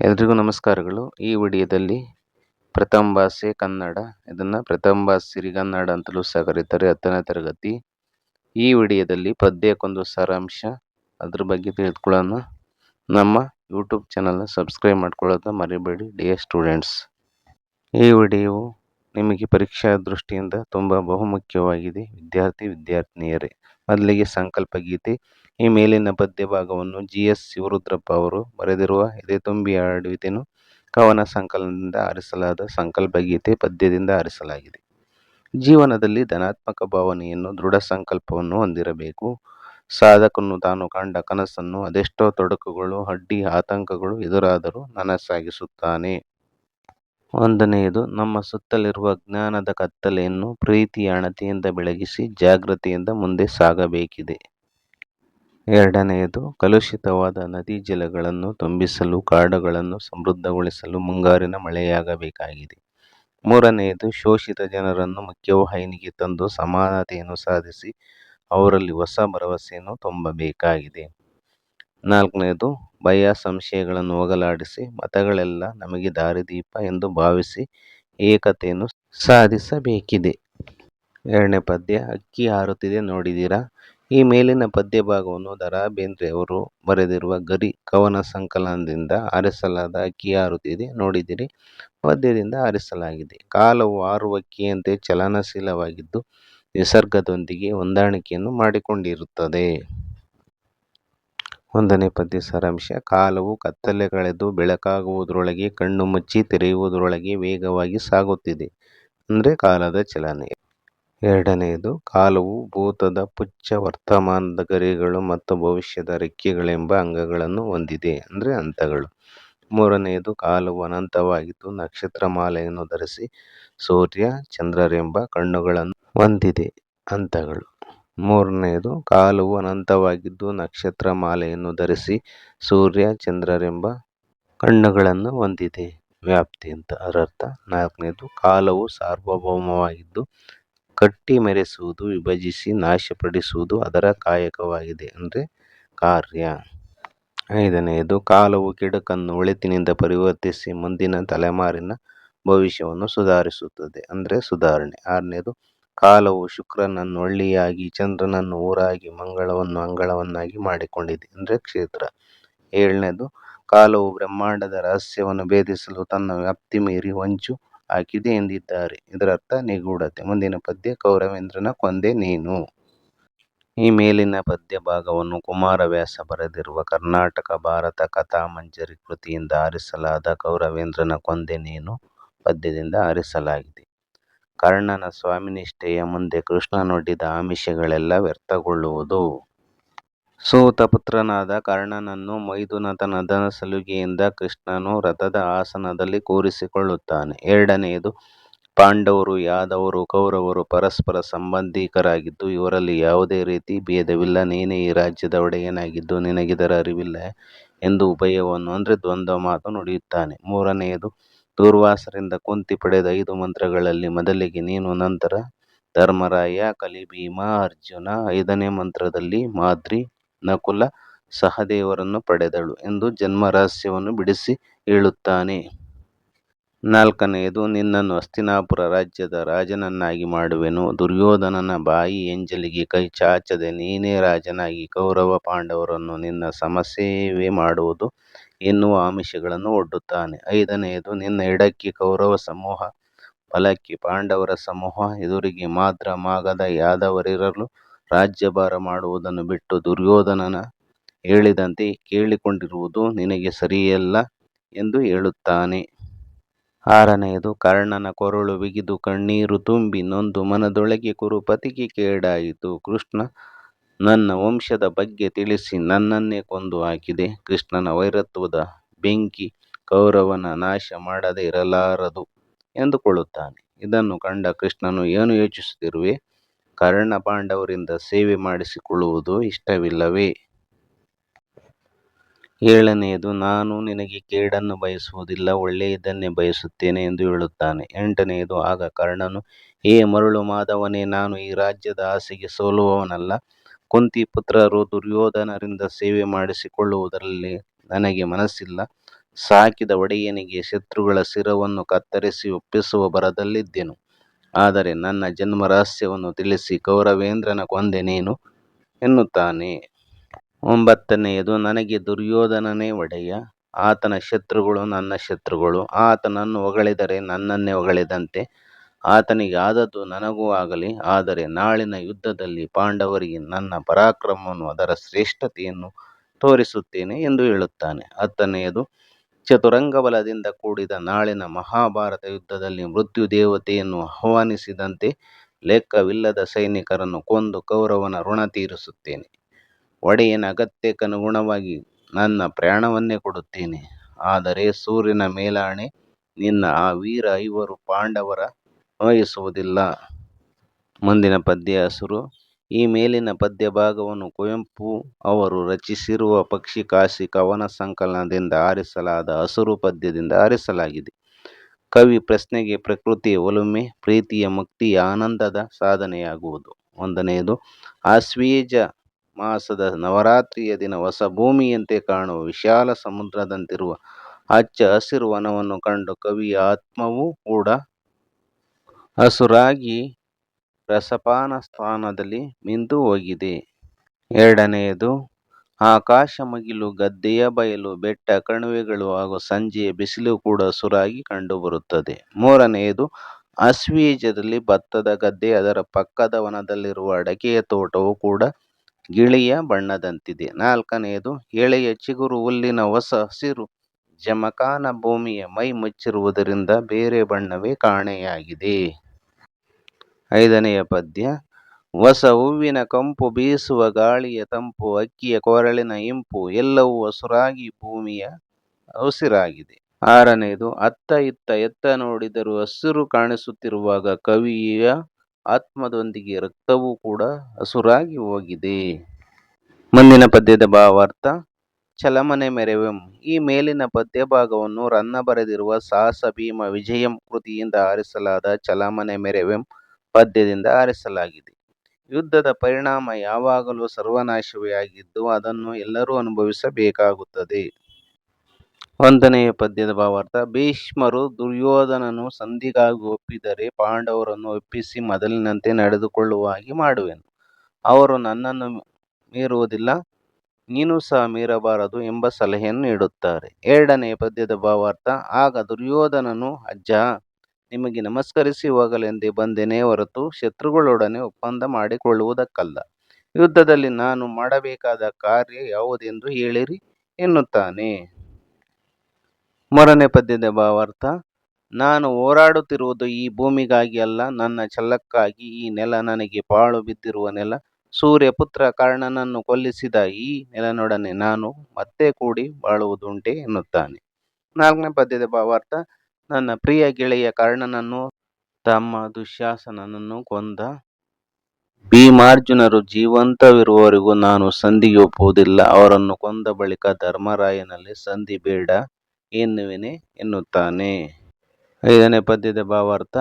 ಎಲ್ರಿಗೂ ನಮಸ್ಕಾರಗಳು. ಈ ವಿಡಿಯೋದಲ್ಲಿ ಪ್ರಥಮ ಭಾಷೆ ಕನ್ನಡ, ಇದನ್ನು ಪ್ರಥಮ ಭಾಷೆ ಸಿರಿಗನ್ನಡ ಅಂತಲೂ ಸಹ ಕರೀತಾರೆ, ಹತ್ತನೇ ತರಗತಿ. ಈ ವಿಡಿಯೋದಲ್ಲಿ ಪದ್ಯಕ್ಕೊಂದು ಸಾರಾಂಶ, ಅದ್ರ ಬಗ್ಗೆ ತಿಳಿದುಕೊಳ್ಳೋಣ ನಮ್ಮ ಯೂಟ್ಯೂಬ್ ಚಾನಲ್ನ ಸಬ್ಸ್ಕ್ರೈಬ್ ಮಾಡ್ಕೊಳ್ಳೋದನ್ನ ಮರಿಬೇಡಿ ಡಿಯರ್ ಸ್ಟೂಡೆಂಟ್ಸ್ ಈ ವಿಡಿಯೋವು ನಿಮಗೆ ಪರೀಕ್ಷಾ ದೃಷ್ಟಿಯಿಂದ ತುಂಬ ಬಹುಮುಖ್ಯವಾಗಿದೆ. ವಿದ್ಯಾರ್ಥಿ, ವಿದ್ಯಾರ್ಥಿನಿಯರೇ, ಮೊದಲಿಗೆ ಸಂಕಲ್ಪ ಗೀತೆ, ಈ ಮೇಲಿನ ಪದ್ಯ ಭಾಗವನ್ನು ಜಿ ಎಸ್ ಶಿವರುದ್ರಪ್ಪ ಅವರು ಬರೆದಿರುವ ಎದೆ ತುಂಬಿ ಆಡುವಿತೆನು ಕವನ ಸಂಕಲನದಿಂದ ಆರಿಸಲಾದ ಸಂಕಲ್ಪ ಗೀತೆ ಪದ್ಯದಿಂದ ಆರಿಸಲಾಗಿದೆ. ಜೀವನದಲ್ಲಿ ಧನಾತ್ಮಕ ಭಾವನೆಯನ್ನು, ದೃಢ ಸಂಕಲ್ಪವನ್ನು ಹೊಂದಿರಬೇಕು. ಸಾಧಕನು ತಾನು ಕಂಡ ಕನಸನ್ನು ಅದೆಷ್ಟೋ ತೊಡಕುಗಳು, ಅಡ್ಡಿ ಆತಂಕಗಳು ಎದುರಾದರೂ ನನಸಾಗಿಸುತ್ತಾನೆ. ಒಂದನೆಯದು, ನಮ್ಮ ಸುತ್ತಲಿರುವ ಜ್ಞಾನದ ಕತ್ತಲೆಯನ್ನು ಪ್ರೀತಿಯ ಅಣತಿಯಿಂದ ಬೆಳಗಿಸಿ ಜಾಗೃತಿಯಿಂದ ಮುಂದೆ ಸಾಗಬೇಕಿದೆ. ಎರಡನೆಯದು, ಕಲುಷಿತವಾದ ನದಿ ಜಲಗಳನ್ನು ತುಂಬಿಸಲು, ಕಾಡುಗಳನ್ನು ಸಮೃದ್ಧಗೊಳಿಸಲು ಮುಂಗಾರಿನ ಮಳೆಯಾಗಬೇಕಾಗಿದೆ. ಮೂರನೆಯದು, ಶೋಷಿತ ಜನರನ್ನು ಮುಖ್ಯವಾಹಿನಿಗೆ ತಂದು ಸಮಾನತೆಯನ್ನು ಸಾಧಿಸಿ ಅವರಲ್ಲಿ ಹೊಸ ಭರವಸೆಯನ್ನು ತುಂಬಬೇಕಾಗಿದೆ. ನಾಲ್ಕನೆಯದು, ಭಯ, ಸಂಶಯಗಳನ್ನು ಹೋಗಲಾಡಿಸಿ, ಮತಗಳೆಲ್ಲ ನಮಗೆ ದಾರಿದೀಪ ಎಂದು ಭಾವಿಸಿ ಏಕತೆಯನ್ನು ಸಾಧಿಸಬೇಕಿದೆ. ಎರಡನೇ ಪದ್ಯ, ಅಕ್ಕಿ ಹಾರುತ್ತಿದೆ ನೋಡಿದಿರಾ ಈ ಮೇಲಿನ ಪದ್ಯ ಭಾಗವನ್ನು ದರಾ ರಾ ಬೇಂದ್ರೆ ಅವರು ಬರೆದಿರುವ ಗರಿ ಕವನ ಸಂಕಲನದಿಂದ ಆರಿಸಲಾದ ಅಕ್ಕಿ ಹಾರುತ್ತಿದೆ ನೋಡಿದಿರಿ ಪದ್ಯದಿಂದ ಆರಿಸಲಾಗಿದೆ. ಕಾಲವು ಹಾರುವಕ್ಕಿಯಂತೆ ಚಲನಶೀಲವಾಗಿದ್ದು, ನಿಸರ್ಗದೊಂದಿಗೆ ಹೊಂದಾಣಿಕೆಯನ್ನು ಮಾಡಿಕೊಂಡಿರುತ್ತದೆ. ಒಂದನೇ ಪದ್ಯ ಸಾರಾಂಶ. ಕಾಲವು ಕತ್ತಲೆ ಕಳೆದು ಬೆಳಕಾಗುವುದರೊಳಗೆ, ಕಣ್ಣು ಮುಚ್ಚಿ ತೆರೆಯುವುದರೊಳಗೆ ವೇಗವಾಗಿ ಸಾಗುತ್ತಿದೆ. ಅಂದರೆ ಕಾಲದ ಚಲನೆ. ಎರಡನೆಯದು, ಕಾಲವು ಭೂತದ ಪುಚ್ಚ ವರ್ತಮಾನದ ಗರಿಗಳು ಮತ್ತು ಭವಿಷ್ಯದ ರೆಕ್ಕೆಗಳೆಂಬ ಅಂಗಗಳನ್ನು ಹೊಂದಿದೆ, ಅಂದರೆ ಹಂತಗಳು. ಮೂರನೆಯದು, ಕಾಲವು ಅನಂತವಾಗಿದ್ದು ನಕ್ಷತ್ರಮಾಲೆಯನ್ನು ಧರಿಸಿ ಸೂರ್ಯ, ಚಂದ್ರರೆಂಬ ಕಣ್ಣುಗಳನ್ನು ಹೊಂದಿದೆ, ಹಂತಗಳು. ಮೂರನೆಯದು ಕಾಲವು ಅನಂತವಾಗಿದ್ದು ನಕ್ಷತ್ರ ಮಾಲೆಯನ್ನು ಧರಿಸಿ ಸೂರ್ಯ ಚಂದ್ರರೆಂಬ ಕಣ್ಣುಗಳನ್ನು ಹೊಂದಿದೆ. ವ್ಯಾಪ್ತಿ ಅಂತ ಅದರರ್ಥ ನಾಲ್ಕನೇದು, ಕಾಲವು ಸಾರ್ವಭೌಮವಾಗಿದ್ದು ಕಟ್ಟಿ ಮೆರೆಸುವುದು, ವಿಭಜಿಸಿ ನಾಶಪಡಿಸುವುದು ಅದರ ಕಾಯಕವಾಗಿದೆ ಅಂದರೆ ಕಾರ್ಯ. ಐದನೆಯದು ಕಾಲವು ಕೆಡುಕನ್ನು ಒಳಿತಿನಿಂದ ಪರಿವರ್ತಿಸಿ ಮುಂದಿನ ತಲೆಮಾರಿನ ಭವಿಷ್ಯವನ್ನು ಸುಧಾರಿಸುತ್ತದೆ ಅಂದರೆ ಸುಧಾರಣೆ. ಆರನೇದು ಕಾಲವು ಶುಕ್ರನನ್ನು ಒಳ್ಳಿಯಾಗಿ, ಚಂದ್ರನನ್ನು ಊರಾಗಿ, ಮಂಗಳವನ್ನು ಅಂಗಳವನ್ನಾಗಿ ಮಾಡಿಕೊಂಡಿದೆ. ಅಂದರೆ ಕ್ಷೇತ್ರ. ಏಳನೇದು, ಕಾಲವು ಬ್ರಹ್ಮಾಂಡದ ರಹಸ್ಯವನ್ನು ಭೇದಿಸಲು ತನ್ನ ವ್ಯಾಪ್ತಿ ಮೀರಿ ಹೊಂಚು ಹಾಕಿದೆ ಎಂದಿದ್ದಾರೆ. ಇದರರ್ಥ, ನಿಗೂಢತೆ. ಮುಂದಿನ ಪದ್ಯ, ಕೌರವೇಂದ್ರನ ಕೊಂದೆ ನೀನು. ಈ ಮೇಲಿನ ಪದ್ಯ ಭಾಗವನ್ನು ಕುಮಾರವ್ಯಾಸ ಬರೆದಿರುವ ಕರ್ನಾಟಕ, ಭಾರತ ಕಥಾಮಂಜರಿ ಕೃತಿಯಿಂದ ಆರಿಸಲಾದ ಕೌರವೇಂದ್ರನ ಕೊಂದೆ ನೀನು ಪದ್ಯದಿಂದ ಆರಿಸಲಾಗಿದೆ. ಕರ್ಣನ ಸ್ವಾಮಿನಿಷ್ಠೆಯ ಮುಂದೆ ಕೃಷ್ಣನೊಡ್ಡಿದ ಆಮಿಷಗಳೆಲ್ಲ ವ್ಯರ್ಥಗೊಳ್ಳುವುದು. ಸೂತ ಪುತ್ರನಾದ ಕರ್ಣನನ್ನು ಮೈದುನತನದ ಸಲುಗೆಯಿಂದ ಕೃಷ್ಣನು ರಥದ ಆಸನದಲ್ಲಿ ಕೂರಿಸಿಕೊಳ್ಳುತ್ತಾನೆ. ಎರಡನೆಯದು, ಪಾಂಡವರು, ಯಾದವರು, ಕೌರವರು ಪರಸ್ಪರ ಸಂಬಂಧಿಕರಾಗಿದ್ದು, ಇವರಲ್ಲಿ ಯಾವುದೇ ರೀತಿ ಭೇದವಿಲ್ಲ. ನೀನೇ ಈ ರಾಜ್ಯದ ಒಡೆಯನಾಗಿದ್ದು, ನಿನಗಿದರ ಅರಿವಿಲ್ಲ ಎಂದು ಉಭಯವನ್ನು, ಅಂದರೆ ದ್ವಂದ್ವ ಮಾತು ನುಡಿಯುತ್ತಾನೆ. ಮೂರನೆಯದು ದೂರ್ವಾಸರಿಂದ ಕುಂತಿ ಪಡೆದ ಐದು ಮಂತ್ರಗಳಲ್ಲಿ ಮೊದಲಿಗೆ ನೀನು, ನಂತರ ಧರ್ಮರಾಯ, ಕಲಿಭೀಮ, ಅರ್ಜುನ, ಐದನೇ ಮಂತ್ರದಲ್ಲಿ ಮಾದ್ರಿ, ನಕುಲ, ಸಹದೇವರನ್ನು ಪಡೆದಳು ಎಂದು ಜನ್ಮ ರಹಸ್ಯವನ್ನು ಬಿಡಿಸಿ ಹೇಳುತ್ತಾನೆ. ನಾಲ್ಕನೆಯದು, ನಿನ್ನನ್ನು ಹಸ್ತಿನಾಪುರ ರಾಜ್ಯದ ರಾಜನನ್ನಾಗಿ ಮಾಡುವೆನು. ದುರ್ಯೋಧನನ ಬಾಯಿ ಎಂಜಲಿಗೆ ಕೈ ಚಾಚದೆ ನೀನೇ ರಾಜನಾಗಿ ಕೌರವ ಪಾಂಡವರನ್ನು ನಿನ್ನ ಸಮಸೇವೆ ಮಾಡುವುದು. ಎನ್ನುವ ಆಮಿಷಗಳನ್ನು ಒಡ್ಡುತ್ತಾನೆ. ಐದನೆಯದು, ನಿನ್ನ ಎಡಕ್ಕೆ ಕೌರವ ಸಮೂಹ, ಬಲಕ್ಕೆ ಪಾಂಡವರ ಸಮೂಹ, ಎದುರಿಗೆ ಮಾತ್ರ ಮಾಗದ ಯಾದವರಿರಲು ರಾಜ್ಯಭಾರ ಮಾಡುವುದನ್ನು ಬಿಟ್ಟು ದುರ್ಯೋಧನನ ಹೇಳಿದಂತೆ ಕೇಳಿಕೊಂಡಿರುವುದು ನಿನಗೆ ಸರಿಯಲ್ಲ ಎಂದು ಹೇಳುತ್ತಾನೆ. ಆರನೆಯದು, ಕರ್ಣನ ಕೊರಳು ಬಿಗಿದು ಕಣ್ಣೀರು ತುಂಬಿ ನೊಂದು ಮನದೊಳಗೆ ಕುರುಪತಿಗೆ ಕೇಡಾಯಿತು. ಕೃಷ್ಣ ನನ್ನ ವಂಶದ ಬಗ್ಗೆ ತಿಳಿಸಿ ನನ್ನನ್ನೇ ಕೊಂದು ಹಾಕಿದೆ. ಕೃಷ್ಣನ ವೈರತ್ವದ ಬೆಂಕಿ ಕೌರವನ ನಾಶ ಮಾಡದೆ ಇರಲಾರದು ಎಂದುಕೊಳ್ಳುತ್ತಾನೆ. ಇದನ್ನು ಕಂಡ ಕೃಷ್ಣನು ಏನು ಯೋಚಿಸುತ್ತಿರುವೆ? ಕರ್ಣ ಪಾಂಡವರಿಂದ ಸೇವೆ ಮಾಡಿಸಿಕೊಳ್ಳುವುದು ಇಷ್ಟವಿಲ್ಲವೇ? ಏಳನೆಯದು, ನಾನು ನಿನಗೆ ಕೇಡನ್ನು ಬಯಸುವುದಿಲ್ಲ, ಒಳ್ಳೆಯದನ್ನೇ ಬಯಸುತ್ತೇನೆ ಎಂದು ಹೇಳುತ್ತಾನೆ. ಎಂಟನೆಯದು, ಆಗ ಕರ್ಣನು ಏ ಮರುಳು ಮಾಧವನೇ, ನಾನು ಈ ರಾಜ್ಯದ ಆಸೆಗೆ ಸೋಲುವವನಲ್ಲ. ಕುಂತಿ ಪುತ್ರರು ದುರ್ಯೋಧನರಿಂದ ಸೇವೆ ಮಾಡಿಸಿಕೊಳ್ಳುವುದರಲ್ಲಿ ನನಗೆ ಮನಸ್ಸಿಲ್ಲ. ಸಾಕಿದ ಒಡೆಯನಿಗೆ ಶತ್ರುಗಳ ಶಿರವನ್ನು ಕತ್ತರಿಸಿ ಒಪ್ಪಿಸುವ ಭರದಲ್ಲಿದ್ದೆನು. ಆದರೆ ನನ್ನ ಜನ್ಮ ರಹಸ್ಯವನ್ನು ತಿಳಿಸಿ ಕೌರವೇಂದ್ರನ ಕೊಂದೆ ನೀನು ಎನ್ನುತ್ತಾನೆ. ಒಂಬತ್ತನೆಯದು, ನನಗೆ ದುರ್ಯೋಧನನೇ ಒಡೆಯ. ಆತನ ಶತ್ರುಗಳು ನನ್ನ ಶತ್ರುಗಳು. ಆತನನ್ನು ಹೊಗಳಿದರೆ ನನ್ನನ್ನೇ ಹೊಗಳಿದಂತೆ. ಆತನಿಗೆ ಆದದ್ದು ನನಗೂ ಆಗಲಿ, ಆದರೆ ನಾಳಿನ ಯುದ್ಧದಲ್ಲಿ ಪಾಂಡವರಿಗೆ ನನ್ನ ಪರಾಕ್ರಮವನ್ನು ಅದರ ಶ್ರೇಷ್ಠತೆಯನ್ನು ತೋರಿಸುತ್ತೇನೆ ಎಂದು ಹೇಳುತ್ತಾನೆ. ಹತ್ತನೆಯದು ಚತುರಂಗ ಬಲದಿಂದ ಕೂಡಿದ ನಾಳಿನ ಮಹಾಭಾರತ ಯುದ್ಧದಲ್ಲಿ ಮೃತ್ಯು ದೇವತೆಯನ್ನು ಆಹ್ವಾನಿಸಿದಂತೆ ಲೆಕ್ಕವಿಲ್ಲದ ಸೈನಿಕರನ್ನು ಕೊಂದು ಕೌರವನ ಋಣ ತೀರಿಸುತ್ತೇನೆ. ಒಡೆಯನ ಅಗತ್ಯಕ್ಕನುಗುಣವಾಗಿ ನನ್ನ ಪ್ರಾಣವನ್ನೇ ಕೊಡುತ್ತೇನೆ. ಆದರೆ ಸೂರ್ಯನ ಮೇಲಾಣೆ ನಿನ್ನ ಆ ವೀರ ಐವರು ಪಾಂಡವರ ವಹಿಸುವುದಿಲ್ಲ ಮುಂದಿನ ಪದ್ಯ ಹಸುರು. ಈ ಮೇಲಿನ ಪದ್ಯ ಭಾಗವನ್ನು ಕುವೆಂಪು ಅವರು ರಚಿಸಿರುವ ಪಕ್ಷಿ ಕಾಶಿ ಕವನ ಸಂಕಲನದಿಂದ ಆರಿಸಲಾದ ಹಸುರು ಪದ್ಯದಿಂದ ಆರಿಸಲಾಗಿದೆ. ಕವಿ ಪ್ರಶ್ನೆಗೆ ಪ್ರಕೃತಿಯ ಒಲುಮೆ, ಪ್ರೀತಿಯ ಮುಕ್ತಿಯ ಆನಂದದ ಸಾಧನೆಯಾಗುವುದು. ಒಂದನೆಯದು ಆಶ್ವೀಜ ಮಾಸದ ನವರಾತ್ರಿಯ ದಿನ ಹೊಸ ಭೂಮಿಯಂತೆ ಕಾಣುವ ವಿಶಾಲ ಸಮುದ್ರದಂತಿರುವ ಹಚ್ಚ ಹಸಿರು ವನವನ್ನು ಕಂಡು ಕವಿಯ ಆತ್ಮವೂ ಕೂಡ ಹಸುರಾಗಿ ರಸಪಾನ ಸ್ಥಾನದಲ್ಲಿ ಮಿಂದು ಹೋಗಿದೆ ಎರಡನೆಯದು, ಆಕಾಶ ಮುಗಿಲು, ಗದ್ದೆಯ ಬಯಲು, ಬೆಟ್ಟ ಕಣಿವೆಗಳು ಹಾಗೂ ಸಂಜೆಯ ಬಿಸಿಲು ಕೂಡ ಹಸುರಾಗಿ ಕಂಡುಬರುತ್ತದೆ. ಮೂರನೆಯದು, ಅಸ್ವೀಜದಲ್ಲಿ ಭತ್ತದ ಗದ್ದೆ, ಅದರ ಪಕ್ಕದ ವನದಲ್ಲಿರುವ ಅಡಕೆಯ ತೋಟವು ಕೂಡ ಗಿಳಿಯ ಬಣ್ಣದಂತಿದೆ. ನಾಲ್ಕನೆಯದು, ಎಳೆಯ ಚಿಗುರು, ಹುಲ್ಲಿನ ಹೊಸ ಹಸಿರು ಜಮಖಾನ ಭೂಮಿಯ ಮೈ ಮುಚ್ಚಿರುವುದರಿಂದ ಬೇರೆ ಬಣ್ಣವೇ ಕಾಣೆಯಾಗಿದೆ. ಐದನೆಯ ಪದ್ಯ, ಹೊಸ ಹೂವಿನ ಕಂಪು ಬೀಸುವ ಗಾಳಿಯ ತಂಪು, ಅಕ್ಕಿಯ ಕೊರಳಿನ ಇಂಪು, ಎಲ್ಲವೂ ಹಸುರಾಗಿ ಭೂಮಿಯ ಹಸಿರಾಗಿದೆ. ಆರನೆಯದು ಅತ್ತ ಇತ್ತ ಎತ್ತ ನೋಡಿದರೂ ಹಸಿರು ಕಾಣಿಸುತ್ತಿರುವಾಗ ಕವಿಯ ಆತ್ಮದೊಂದಿಗೆ ರಕ್ತವೂ ಕೂಡ ಹಸುರಾಗಿ ಹೋಗಿದೆ. ಮುಂದಿನ ಪದ್ಯದ ಭಾವಾರ್ಥ, ಚಲಮನೆ ಮೆರೆವೆಂ. ಈ ಮೇಲಿನ ಪದ್ಯ ಭಾಗವನ್ನು ರನ್ನ ಬರೆದಿರುವ ಸಾಹಸ ಭೀಮ ವಿಜಯಂ ಕೃತಿಯಿಂದ ಆರಿಸಲಾದ ಚಲಮನೆ ಮೆರೆವೆಂ. ಪದ್ಯದಿಂದ ಆರಿಸಲಾಗಿದೆ. ಯುದ್ಧದ ಪರಿಣಾಮ ಯಾವಾಗಲೂ ಸರ್ವನಾಶವೇ ಆಗಿದ್ದು ಅದನ್ನು ಎಲ್ಲರೂ ಅನುಭವಿಸಬೇಕಾಗುತ್ತದೆ. ಒಂದನೆಯ ಪದ್ಯದ ಭಾವಾರ್ಥ, ಭೀಷ್ಮರು ದುರ್ಯೋಧನನು ಸಂಧಿಗಾಗಿ ಒಪ್ಪಿದರೆ ಪಾಂಡವರನ್ನು ಒಪ್ಪಿಸಿ ಮೊದಲಿನಂತೆ ನಡೆದುಕೊಳ್ಳುವ ಹಾಗೆ ಮಾಡುವೆನು. ಅವರು ನನ್ನನ್ನು ಮೀರುವುದಿಲ್ಲ, ನೀನು ಸಹ ಮೀರಬಾರದು ಎಂಬ ಸಲಹೆಯನ್ನು ನೀಡುತ್ತಾರೆ. ಎರಡನೆಯ ಪದ್ಯದ ಭಾವಾರ್ಥ, ಆಗ ದುರ್ಯೋಧನನು ಅಜ್ಜ ನಿಮಗೆ ನಮಸ್ಕರಿಸಿ ಹೋಗಲೆಂದೇ ಬಂದೆನೇ ಹೊರತು ಶತ್ರುಗಳೊಡನೆ ಒಪ್ಪಂದ ಮಾಡಿಕೊಳ್ಳುವುದಕ್ಕಲ್ಲ. ಯುದ್ಧದಲ್ಲಿ ನಾನು ಮಾಡಬೇಕಾದ ಕಾರ್ಯ ಯಾವುದೆಂದು ಹೇಳಿರಿ ಎನ್ನುತ್ತಾನೆ. ಮೂರನೇ ಪದ್ಯದ ಭಾವಾರ್ಥ, ನಾನು ಹೋರಾಡುತ್ತಿರುವುದು ಈ ಭೂಮಿಗಾಗಿ ಅಲ್ಲ, ನನ್ನ ಛಲಕ್ಕಾಗಿ ಈ ನೆಲ ನನಗೆ ಪಾಳು ಬಿದ್ದಿರುವ ನೆಲ, ಸೂರ್ಯಪುತ್ರ ಕರ್ಣನನ್ನು ಕೊಲ್ಲಿಸಿದ ಈ ನೆಲನೊಡನೆ ನಾನು ಮತ್ತೆ ಕೂಡಿ ಬಾಳುವುದುಂಟೆ ಎನ್ನುತ್ತಾನೆ. ನಾಲ್ಕನೇ ಪದ್ಯದ ಭಾವಾರ್ಥ ನನ್ನ ಪ್ರಿಯ ಗೆಳೆಯ ಕರ್ಣನನ್ನು, ತಮ್ಮ ದುಶ್ಯಾಸನನನ್ನು ಕೊಂದ ಭೀಮಾರ್ಜುನರು ಜೀವಂತವಿರುವವರೆಗೂ ನಾನು ಸಂಧಿಗೆ ಒಪ್ಪುವುದಿಲ್ಲ. ಅವರನ್ನು ಕೊಂದ ಬಳಿಕ ಧರ್ಮರಾಯನಲ್ಲಿ ಸಂಧಿ ಬೇಡ ಎನ್ನುವೆನೆ ಎನ್ನುತ್ತಾನೆ. ಐದನೇ ಪದ್ಯದ ಭಾವಾರ್ಥ,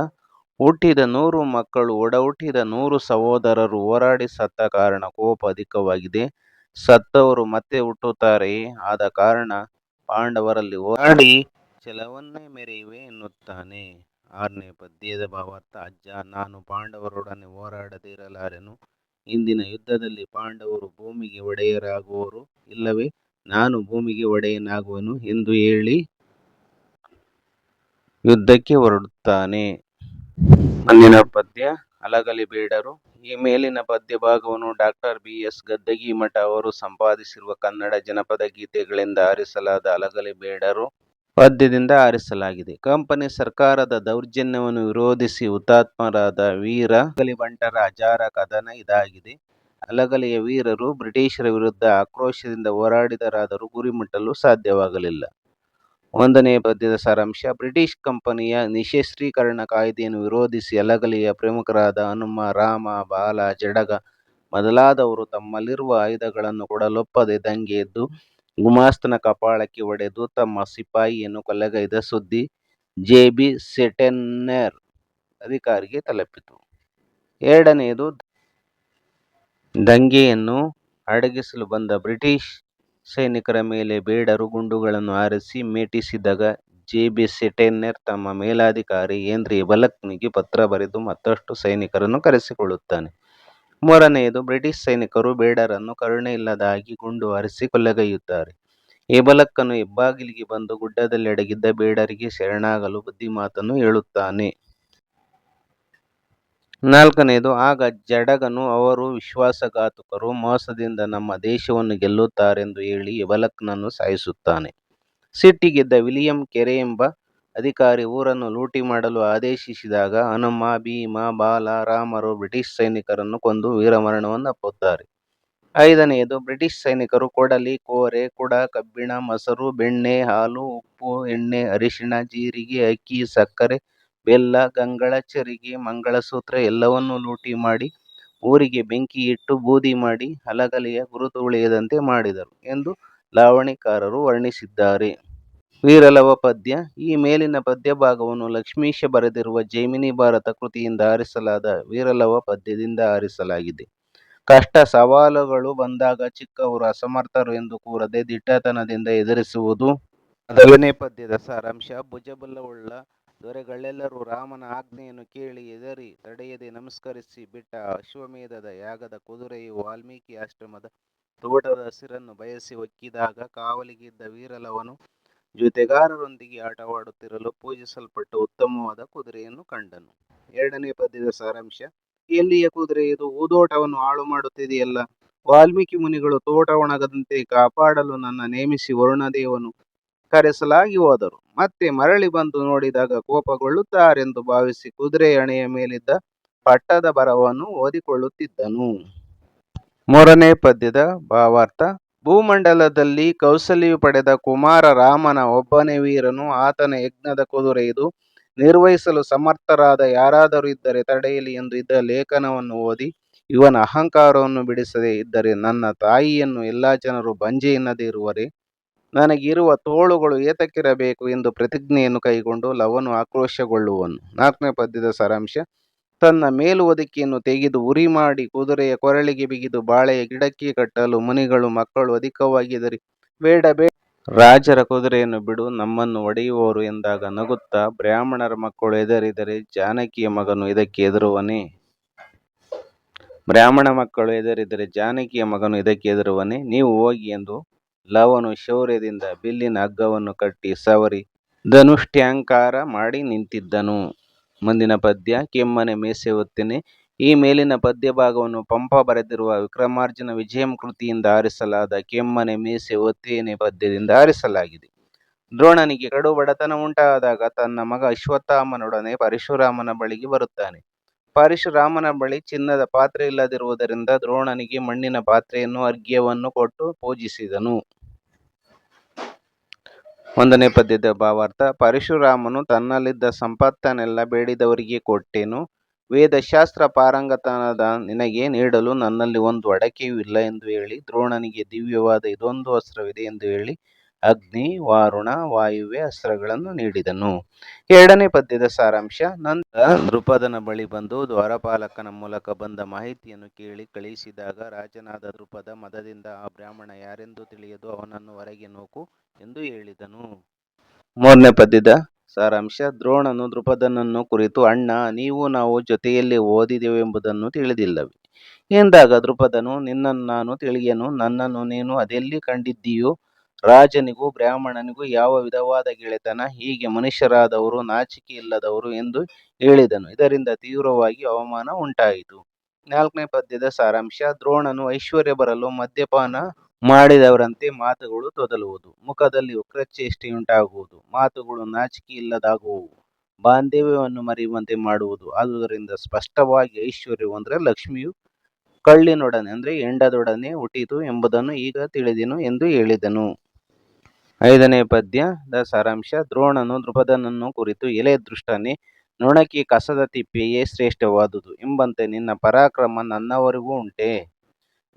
ಹುಟ್ಟಿದ ನೂರು ಮಕ್ಕಳು ಒಡಹುಟ್ಟಿದ ನೂರು ಸಹೋದರರು ಹೋರಾಡಿ ಸತ್ತ ಕಾರಣ ಕೋಪ ಅಧಿಕವಾಗಿದೆ. ಸತ್ತವರು ಮತ್ತೆ ಹುಟ್ಟುತ್ತಾರೆ. ಆದ ಕಾರಣ ಪಾಂಡವರಲ್ಲಿ ಹೋರಾಡಿ ಛಲವನ್ನೇ ಮೆರೆಯುವೆ ಎನ್ನುತ್ತಾನೆ. ಆರನೇ ಪದ್ಯದ ಭಾವಾರ್ಥ, ಅಜ್ಜ, ನಾನು ಪಾಂಡವರೊಡನೆ ಹೋರಾಡದಿರಲಾರೆನು? ಇಂದಿನ ಯುದ್ಧದಲ್ಲಿ ಪಾಂಡವರು ಭೂಮಿಗೆ ಒಡೆಯರಾಗುವರು ಇಲ್ಲವೇ? ನಾನು ಭೂಮಿಗೆ ಒಡೆಯನಾಗುವನು ಎಂದು ಹೇಳಿ ಯುದ್ಧಕ್ಕೆ ಹೊರಡುತ್ತಾನೆ. ಮುಂದಿನ ಪದ್ಯ, ಅಲಗಲಿ ಬೇಡರು. ಈ ಮೇಲಿನ ಪದ್ಯ ಭಾಗವನ್ನು ಡಾಕ್ಟರ್ ಬಿ ಎಸ್ ಗದ್ದಗಿಮಠ ಅವರು ಸಂಪಾದಿಸಿರುವ ಕನ್ನಡ ಜನಪದ ಗೀತೆಗಳಿಂದ ಆರಿಸಲಾದ ಅಲಗಲಿ ಬೇಡರು. ಪದ್ಯದಿಂದ ಆರಿಸಲಾಗಿದೆ. ಕಂಪನಿ ಸರ್ಕಾರದ ದೌರ್ಜನ್ಯವನ್ನು ವಿರೋಧಿಸಿ ಹುತಾತ್ಮರಾದ ವೀರ ಗಲಿಬಂಟರ ಬಂಟರ ಅಜಾರ ಕದನ ಇದಾಗಿದೆ. ಅಲಗಲಿಯ ವೀರರು ಬ್ರಿಟಿಷರ ವಿರುದ್ಧ ಆಕ್ರೋಶದಿಂದ ಹೋರಾಡಿದರಾದರೂ ಗುರಿ ಮುಟ್ಟಲು ಸಾಧ್ಯವಾಗಲಿಲ್ಲ. ಒಂದನೇ ಪದ್ಯದ ಸಾರಾಂಶ, ಬ್ರಿಟಿಷ್ ಕಂಪನಿಯ ನಿಶಸ್ತ್ರೀಕರಣ ಕಾಯ್ದೆಯನ್ನು ವಿರೋಧಿಸಿ ಅಲಗಲಿಯ ಪ್ರಮುಖರಾದ ಹನುಮ, ರಾಮ, ಬಾಲ, ಜಡಗ ಮೊದಲಾದವರು ತಮ್ಮಲ್ಲಿರುವ ಆಯುಧಗಳನ್ನು ಕೊಡಲೊಪ್ಪದೆ ದಂಗೆ ಎದ್ದು ಗುಮಾಸ್ತನ ಕಪಾಳಕ್ಕೆ ಹೊಡೆದು ತಮ್ಮ ಸಿಪಾಯಿಯನ್ನು ಕೊಲೆಗೈದ ಸುದ್ದಿ ಜೆ ಬಿ ಸೆಟೆನ್ನೇರ್ ಅಧಿಕಾರಿಗೆ ತಲುಪಿತು ಎರಡನೆಯದು ದಂಗೆಯನ್ನು ಅಡಗಿಸಲು ಬಂದ ಬ್ರಿಟಿಷ್ ಸೈನಿಕರ ಮೇಲೆ ಬೇಡರು ಗುಂಡುಗಳನ್ನು ಹಾರಿಸಿ ಮೇಟಿಸಿದಾಗ ಜೆಬೆಸೆಟೆನ್ನೆರ್ ತಮ್ಮ ಮೇಲಾಧಿಕಾರಿ ಏನ್ರಿ ಬಲಕ್ನಿಗೆ ಪತ್ರ ಬರೆದು ಮತ್ತಷ್ಟು ಸೈನಿಕರನ್ನು ಕರೆಸಿಕೊಳ್ಳುತ್ತಾನೆ. ಮೂರನೆಯದು ಬ್ರಿಟಿಷ್ ಸೈನಿಕರು ಬೇಡರನ್ನು ಕರುಣೆಯಿಲ್ಲದಾಗಿ ಗುಂಡು ಹಾರಿಸಿ ಕೊಲ್ಲಗೈಯುತ್ತಾರೆ ಏಬಲಕ್ಕನು ಹೆಬ್ಬಾಗಿಲಿಗೆ ಬಂದು ಗುಡ್ಡದಲ್ಲಿ ಅಡಗಿದ್ದ ಬೇಡರಿಗೆ ಶರಣಾಗಲು ಬುದ್ಧಿಮಾತನ್ನು ಹೇಳುತ್ತಾನೆ. ನಾಲ್ಕನೆಯದು ಆಗ ಜಡಗನು ಅವರು ವಿಶ್ವಾಸಘಾತುಕರು, ಮೋಸದಿಂದ ನಮ್ಮ ದೇಶವನ್ನು ಗೆಲ್ಲುತ್ತಾರೆಂದು ಹೇಳಿ ಎಬಲಕ್ನನ್ನು ಸಾಯಿಸುತ್ತಾನೆ. ಸಿಟ್ಟಿಗೆದ್ದ ವಿಲಿಯಂ ಕೆರೆ ಎಂಬ ಅಧಿಕಾರಿ ಊರನ್ನು ಲೂಟಿ ಮಾಡಲು ಆದೇಶಿಸಿದಾಗ ಹನುಮ, ಭೀಮ, ಬಾಲ, ರಾಮರು ಬ್ರಿಟಿಷ್ ಸೈನಿಕರನ್ನು ಕೊಂದು ವೀರಮರಣವನ್ನಪ್ಪುತ್ತಾರೆ. ಐದನೆಯದು ಬ್ರಿಟಿಷ್ ಸೈನಿಕರು ಕೊಡಲಿ, ಕೋರೆ, ಕುಡ, ಕಬ್ಬಿಣ, ಮೊಸರು, ಬೆಣ್ಣೆ, ಹಾಲು, ಉಪ್ಪು, ಎಣ್ಣೆ, ಅರಿಶಿಣ, ಜೀರಿಗೆ, ಅಕ್ಕಿ, ಸಕ್ಕರೆ, ಬೆಲ್ಲ, ಗಂಗಳ, ಚರಿಗೆ, ಮಂಗಳಸೂತ್ರ ಎಲ್ಲವನ್ನೂ ಲೂಟಿ ಮಾಡಿ ಊರಿಗೆ ಬೆಂಕಿ ಇಟ್ಟು ಬೂದಿ ಮಾಡಿ ಹಲಗಲಿಯ ಗುರುತು ಉಳಿಯದಂತೆ ಮಾಡಿದರು ಎಂದು ಲಾವಣಿಕಾರರು ವರ್ಣಿಸಿದ್ದಾರೆ. ವೀರಲವ ಪದ್ಯ ಈ ಮೇಲಿನ ಪದ್ಯ ಭಾಗವನ್ನು ಲಕ್ಷ್ಮೀಶ ಬರೆದಿರುವ ಜೈಮಿನಿ ಭಾರತ ಕೃತಿಯಿಂದ ಆರಿಸಲಾದ ವೀರಲವ ಪದ್ಯದಿಂದ ಆರಿಸಲಾಗಿದೆ. ಕಷ್ಟ ಸವಾಲುಗಳು ಬಂದಾಗ ಚಿಕ್ಕವರು ಅಸಮರ್ಥರು ಎಂದು ಕೂರದೆ ದಿಟ್ಟತನದಿಂದ ಎದುರಿಸುವುದು. ಮೊದಲನೇ ಪದ್ಯದ ಸಾರಾಂಶ ಭುಜಬಲ್ಲವುಳ್ಳ ದೊರೆಗಳೆಲ್ಲರೂ ರಾಮನ ಆಜ್ಞೆಯನ್ನು ಕೇಳಿ ಎದರಿ ತಡೆಯದೆ ನಮಸ್ಕರಿಸಿ ಬಿಟ್ಟ ಅಶ್ವಮೇಧದ ಯಾಗದ ಕುದುರೆಯು ವಾಲ್ಮೀಕಿ ಆಶ್ರಮದ ತೋಟದ ಹಸಿರನ್ನು ಬಯಸಿ ಒಕ್ಕಿದಾಗ ಕಾವಲಿಗಿದ್ದ ವೀರಲವನು ಜೊತೆಗಾರರೊಂದಿಗೆ ಆಟವಾಡುತ್ತಿರಲು ಪೂಜಿಸಲ್ಪಟ್ಟ ಉತ್ತಮವಾದ ಕುದುರೆಯನ್ನು ಕಂಡನು. ಎರಡನೇ ಪದ್ಯದ ಸಾರಾಂಶ, ಎಲ್ಲಿಯ ಕುದುರೆ ಇದು ಊದೋಟವನ್ನು ಹಾಳು ಮಾಡುತ್ತಿದೆಯಲ್ಲ. ವಾಲ್ಮೀಕಿ ಮುನಿಗಳು ತೋಟ ಒಣಗದಂತೆ ಕಾಪಾಡಲು ನನ್ನ ನೇಮಿಸಿ ವರುಣದೇವನು ಕರೆಸಲಾಗಿ ಹೋದರು. ಮತ್ತೆ ಮರಳಿ ಬಂದು ನೋಡಿದಾಗ ಕೋಪಗೊಳ್ಳುತ್ತಾರೆಂದು ಭಾವಿಸಿ ಕುದುರೆ ಅಣೆಯ ಮೇಲಿದ್ದ ಪಟ್ಟದ ಬರವನ್ನು ಓದಿಕೊಳ್ಳುತ್ತಿದ್ದನು. ಮೂರನೇ ಪದ್ಯದ ಭಾವಾರ್ಥ ಭೂಮಂಡಲದಲ್ಲಿ ಕೌಸಲ್ಯ ಪಡೆದ ಕುಮಾರ ರಾಮನ ಒಬ್ಬನೇ ವೀರನು. ಆತನ ಯಜ್ಞದ ಕುದುರೆ ಇದು. ನಿರ್ವಹಿಸಲು ಸಮರ್ಥರಾದ ಯಾರಾದರೂ ಇದ್ದರೆ ತಡೆಯಲಿ ಎಂದು ಇದ್ದ ಲೇಖನವನ್ನು ಓದಿ, ಇವನ ಅಹಂಕಾರವನ್ನು ಬಿಡಿಸದೇ ಇದ್ದರೆ ನನ್ನ ತಾಯಿಯನ್ನು ಎಲ್ಲ ಜನರು ಬಂಜೆ ಎನ್ನದೇ ಇರುವರೇ. ನನಗಿರುವ ತೋಳುಗಳು ಏತಕ್ಕಿರಬೇಕು ಎಂದು ಪ್ರತಿಜ್ಞೆಯನ್ನು ಕೈಗೊಂಡು ಲವನು ಆಕ್ರೋಶಗೊಳ್ಳುವನು. ನಾಲ್ಕನೇ ಪದ್ಯದ ಸಾರಾಂಶ ತನ್ನ ಮೇಲುಹೊದಿಕೆಯನ್ನು ತೆಗೆದು ಉರಿ ಮಾಡಿ ಕುದುರೆಯ ಕೊರಳಿಗೆ ಬಿಗಿದು ಬಾಳೆಯ ಗಿಡಕ್ಕೆ ಕಟ್ಟಲು ಮುನಿಗಳು ಮಕ್ಕಳು ಅಧಿಕವಾಗಿ ಹೆದರಿ, ಬೇಡ ಬೇಡ ರಾಜರ ಕುದುರೆಯನ್ನು ಬಿಡು, ನಮ್ಮನ್ನು ಒಡೆಯುವವರು ಎಂದಾಗ ನಗುತ್ತಾ ಬ್ರಾಹ್ಮಣರ ಮಕ್ಕಳು ಎದರಿದರೆ ಜಾನಕಿಯ ಮಗನು ಇದಕ್ಕೆ ಹೆದರುವನೇ. ಬ್ರಾಹ್ಮಣ ಮಕ್ಕಳು ಎದರಿದರೆ ಜಾನಕಿಯ ಮಗನು ಇದಕ್ಕೆ ಹೆದರುವನೇ. ನೀವು ಹೋಗಿ ಎಂದು ಲವನು ಶೌರ್ಯದಿಂದ ಬಿಲ್ಲಿನ ಹಗ್ಗವನ್ನು ಕಟ್ಟಿ ಸವರಿ ಧನುಷ್ಟ್ಯಾಂಕಾರ ಮಾಡಿ ನಿಂತಿದ್ದನು. ಮುಂದಿನ ಪದ್ಯ ಕೆಮ್ಮನೆ ಮೀಸೆ ಒತ್ತೇನೆ ಈ ಮೇಲಿನ ಪದ್ಯ ಭಾಗವನ್ನು ಪಂಪ ಬರೆದಿರುವ ವಿಕ್ರಮಾರ್ಜುನ ವಿಜಯಂ ಕೃತಿಯಿಂದ ಆರಿಸಲಾದ ಕೆಮ್ಮನೆ ಮೀಸೆ ಒತ್ತೇನೆ ಪದ್ಯದಿಂದ ಆರಿಸಲಾಗಿದೆ. ದ್ರೋಣನಿಗೆ ಕಡು ಬಡತನ ಉಂಟಾದಾಗ ತನ್ನ ಮಗ ಅಶ್ವತ್ಥಾಮನೊಡನೆ ಪರಶುರಾಮನ ಬಳಿಗೆ ಬರುತ್ತಾನೆ. ಪರಶುರಾಮನ ಬಳಿ ಚಿನ್ನದ ಪಾತ್ರೆ ಇಲ್ಲದಿರುವುದರಿಂದ ದ್ರೋಣನಿಗೆ ಮಣ್ಣಿನ ಪಾತ್ರೆಯನ್ನು, ಅರ್ಘ್ಯವನ್ನು ಕೊಟ್ಟು ಪೂಜಿಸಿದನು. ಒಂದನೇ ಪದ್ಯದ ಭಾವಾರ್ಥ, ಪರಶುರಾಮನು ತನ್ನಲ್ಲಿದ್ದ ಸಂಪತ್ತನ್ನೆಲ್ಲ ಬೇಡಿದವರಿಗೆ ಕೊಟ್ಟೆನು. ವೇದಶಾಸ್ತ್ರ ಪಾರಂಗತನದ ನಿನಗೆ ನೀಡಲು ನನ್ನಲ್ಲಿ ಒಂದು ಅಡಕೆಯೂ ಇಲ್ಲ ಎಂದು ಹೇಳಿ, ದ್ರೋಣನಿಗೆ ದಿವ್ಯವಾದ ಇದೊಂದು ಅಸ್ತ್ರವಿದೆ ಎಂದು ಹೇಳಿ ಅಗ್ನಿ, ವಾರುಣ, ವಾಯುವ್ಯ ಅಸ್ತ್ರಗಳನ್ನು ನೀಡಿದನು. ಎರಡನೇ ಪದ್ಯದ ಸಾರಾಂಶ ನಂತರ ದೃಪದನ ಬಳಿ ಬಂದು ದ್ವಾರಪಾಲಕನ ಮೂಲಕ ಬಂದ ಮಾಹಿತಿಯನ್ನು ಕೇಳಿ ಕಳಿಸಿದಾಗ ರಾಜನಾದ ದೃಪದ ಮದದಿಂದ ಆ ಬ್ರಾಹ್ಮಣ ಯಾರೆಂದು ತಿಳಿಯದು ಅವನನ್ನು ಹೊರಗೆ ನೂಕು ಎಂದು ಹೇಳಿದನು. ಮೂರನೇ ಪದ್ಯದ ಸಾರಾಂಶ ದ್ರೋಣನು ದೃಪದನನ್ನು ಕುರಿತು ಅಣ್ಣ ನೀವು ನಾವು ಜೊತೆಯಲ್ಲಿ ಓದಿದೆವೆಂಬುದನ್ನು ತಿಳಿದಿಲ್ಲವೆ ಎಂದಾಗ ದೃಪದನು ನಿನ್ನನ್ನು ನಾನು ತಿಳಿಯನು ನನ್ನನ್ನು ನೀನು ಅದೆಲ್ಲಿ ಕಂಡಿದ್ದೀಯೋ. ರಾಜನಿಗೂ ಬ್ರಾಹ್ಮಣನಿಗೂ ಯಾವ ವಿಧವಾದ ಗೆಳೆತನ. ಹೀಗೆ ಮನುಷ್ಯರಾದವರು ನಾಚಿಕೆಯಿಲ್ಲದವರು ಎಂದು ಹೇಳಿದನು. ಇದರಿಂದ ತೀವ್ರವಾಗಿ ಅವಮಾನ ಉಂಟಾಯಿತು. ನಾಲ್ಕನೇ ಪದ್ಯದ ಸಾರಾಂಶ, ದ್ರೋಣನು ಐಶ್ವರ್ಯ ಬರಲು ಮದ್ಯಪಾನ ಮಾಡಿದವರಂತೆ ಮಾತುಗಳು ತೊದಲುವುದು. ಮುಖದಲ್ಲಿ ಉಕ್ರಚೇಷ್ಟೆಯುಂಟಾಗುವುದು ಮಾತುಗಳು ನಾಚಿಕೆ ಇಲ್ಲದಾಗುವು ಬಾಂಧವ್ಯವನ್ನು ಮರೆಯುವಂತೆ ಮಾಡುವುದು. ಆದುದರಿಂದ ಸ್ಪಷ್ಟವಾಗಿ ಐಶ್ವರ್ಯವು ಅಂದರೆ ಲಕ್ಷ್ಮಿಯು ಕಳ್ಳಿನೊಡನೆ, ಅಂದರೆ ಹೆಂಡದೊಡನೆ ಹುಟ್ಟಿತು ಎಂಬುದನ್ನು ಈಗ ತಿಳಿದೆನು ಎಂದು ಹೇಳಿದನು. ಐದನೇ ಪದ್ಯದ ಸಾರಾಂಶ, ದ್ರೋಣನು ದೃಪದನನ್ನು ಕುರಿತು ಎಲೆ ದೃಷ್ಟನೇ ನೊಣಕಿ ಕಸದ ತಿಪ್ಪೆಯೇ ಶ್ರೇಷ್ಠವಾದುದು ಎಂಬಂತೆ ನಿನ್ನ ಪರಾಕ್ರಮ ನನ್ನವರಿಗೂ ಉಂಟೆ.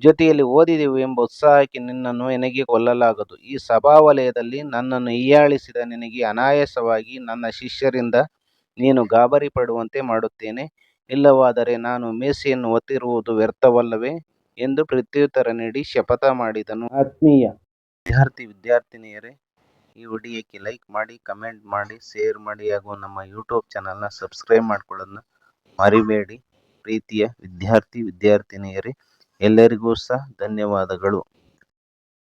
ಜೊತೆಯಲ್ಲಿ ಓದಿದೆವು ಎಂಬ ಉತ್ಸಾಹಕ್ಕೆ ನಿನ್ನನ್ನು ಎನಗೆ ಕೊಲ್ಲಲಾಗದು. ಈ ಸಭಾವಲಯದಲ್ಲಿ ನನ್ನನ್ನು ಹೀಯಾಳಿಸಿದ ನಿನಗೆ ಅನಾಯಾಸವಾಗಿ ನನ್ನ ಶಿಷ್ಯರಿಂದ ನೀನು ಗಾಬರಿ ಪಡುವಂತೆ ಮಾಡುತ್ತೇನೆ. ಇಲ್ಲವಾದರೆ ನಾನು ಮೇಸೆಯನ್ನು ಒತ್ತಿರುವುದು ವ್ಯರ್ಥವಲ್ಲವೇ ಎಂದು ಪ್ರತ್ಯುತ್ತರ ನೀಡಿ ಶಪಥ ಮಾಡಿದನು. ಆತ್ಮೀಯ ವಿದ್ಯಾರ್ಥಿ ವಿದ್ಯಾರ್ಥಿನಿಯರೇ, ಈ ವಿಡಿಯೋಕ್ಕೆ ಲೈಕ್ ಮಾಡಿ, ಕಮೆಂಟ್ ಮಾಡಿ, ಶೇರ್ ಮಾಡಿ ಹಾಗೂ ನಮ್ಮ ಯೂಟ್ಯೂಬ್ ಚಾನಲ್ನ ಸಬ್ಸ್ಕ್ರೈಬ್ ಮಾಡ್ಕೊಳ್ಳೋದನ್ನ ಮರಿಬೇಡಿ. ಪ್ರೀತಿಯ ವಿದ್ಯಾರ್ಥಿ ವಿದ್ಯಾರ್ಥಿನಿಯರೇ, ಎಲ್ಲರಿಗೂ ಸಹ ಧನ್ಯವಾದಗಳು.